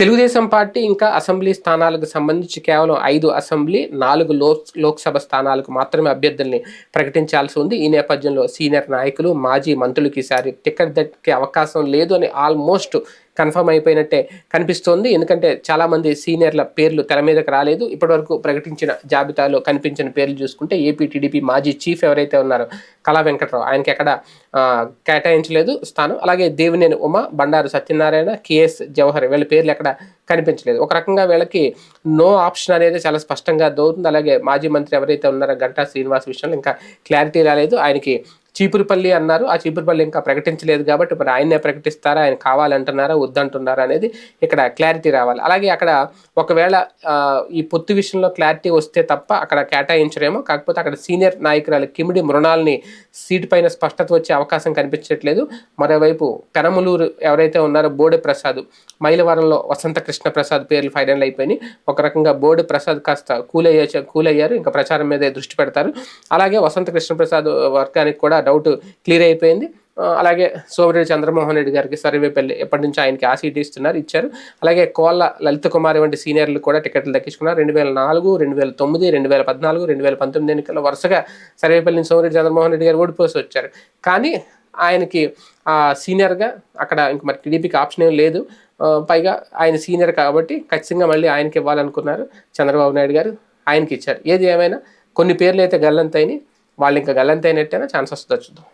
Telugu Desam party ఇంకా assembly స్థానాలకు సంబంధించి కేవలం ఐదు అసెంబ్లీ నాలుగు లోక్ లోక్సభ స్థానాలకు మాత్రమే అభ్యర్థుల్ని ప్రకటించాల్సి ఉంది. ఈ నేపథ్యంలో సీనియర్ నాయకులు మాజీ మంత్రులకి ఈసారి టికెట్ దక్కే అవకాశం లేదు అని ఆల్మోస్ట్ కన్ఫర్మ్ అయిపోయినట్టే కనిపిస్తోంది. ఎందుకంటే చాలామంది సీనియర్ల పేర్లు తెర మీదకి రాలేదు. ఇప్పటివరకు ప్రకటించిన జాబితాలో కనిపించిన పేర్లు చూసుకుంటే ఏపీ టీడీపీ మాజీ చీఫ్ ఎవరైతే ఉన్నారో కళా వెంకట్రావు ఆయనకి ఎక్కడ కేటాయించలేదు స్థానం. అలాగే దేవినేని ఉమ బండారు సత్యనారాయణ కేఎస్ జవహర్ వీళ్ళ పేర్లు ఎక్కడ కనిపించలేదు. ఒక రకంగా వీళ్ళకి నో ఆప్షన్ అనేది చాలా స్పష్టంగా దోరుతుంది అలాగే మాజీ మంత్రి ఎవరైతే ఉన్నారో గంటా శ్రీనివాస్ విషయంలో ఇంకా క్లారిటీ రాలేదు. ఆయనకి చీపురుపల్లి అన్నారు. ఆ చీపురుపల్లి ఇంకా ప్రకటించలేదు కాబట్టి మరి ఆయన్నే ప్రకటిస్తారా? ఆయన కావాలంటున్నారా? వద్దంటున్నారా? అనేది ఇక్కడ క్లారిటీ రావాలి. అలాగే అక్కడ ఒకవేళ ఈ పొత్తు విషయంలో క్లారిటీ వస్తే తప్ప అక్కడ కేటాయించరేమో. కాకపోతే అక్కడ సీనియర్ నాయకురాలు కిమిడి మృణాల్ని సీటు పైన స్పష్టత వచ్చే అవకాశం కనిపించట్లేదు. మరోవైపు పెనమలూరు ఎవరైతే ఉన్నారో బోడె ప్రసాద్ మైలవరంలో వసంత కృష్ణ ప్రసాద్ పేర్లు ఫైనల్ అయిపోయినాయి. ఒక రకంగా బోర్డు ప్రసాద్ కాస్త కూలయ్యా కూలయ్యారు. ఇంకా ప్రచారం మీదే దృష్టి పెడతారు. అలాగే వసంత కృష్ణ ప్రసాద్ వర్గానికి కూడా డౌట్ క్లియర్ అయిపోయింది. అలాగే సోమిరెడ్డి చంద్రమోహన్ రెడ్డి గారికి సర్వేపల్లి ఎప్పటి నుంచి ఆయనకి ఆ సీట్ ఇస్తున్నారు ఇచ్చారు. అలాగే కోళ్ళ లలిత కుమారి వంటి సీనియర్లు కూడా టికెట్లు దక్కించుకున్నారు. రెండు వేల నాలుగు రెండు వేల తొమ్మిది రెండు వేల పద్నాలుగు రెండు వేల పంతొమ్మిది ఎన్నికల్లో వరుసగా సర్వేపల్లి నుంచి సోమిరెడ్డి చంద్రమోహన్ రెడ్డి గారు ఓడిపోసి వచ్చారు. కానీ ఆయనకి ఆ సీనియర్గా అక్కడ ఇంక మరి టీడీపీకి ఆప్షన్ ఏం లేదు. పైగా ఆయన సీనియర్ కాబట్టి ఖచ్చితంగా మళ్ళీ ఆయనకి ఇవ్వాలనుకున్నారు చంద్రబాబు నాయుడు గారు. ఆయనకి ఇచ్చారు. ఏది ఏమైనా కొన్ని పేర్లు అయితే గల్లంతైనాయి వాళ్ళు ఇంకా గల్లంతైనట్టేనా ఛాన్స్ వస్తుందో చూద్దాం.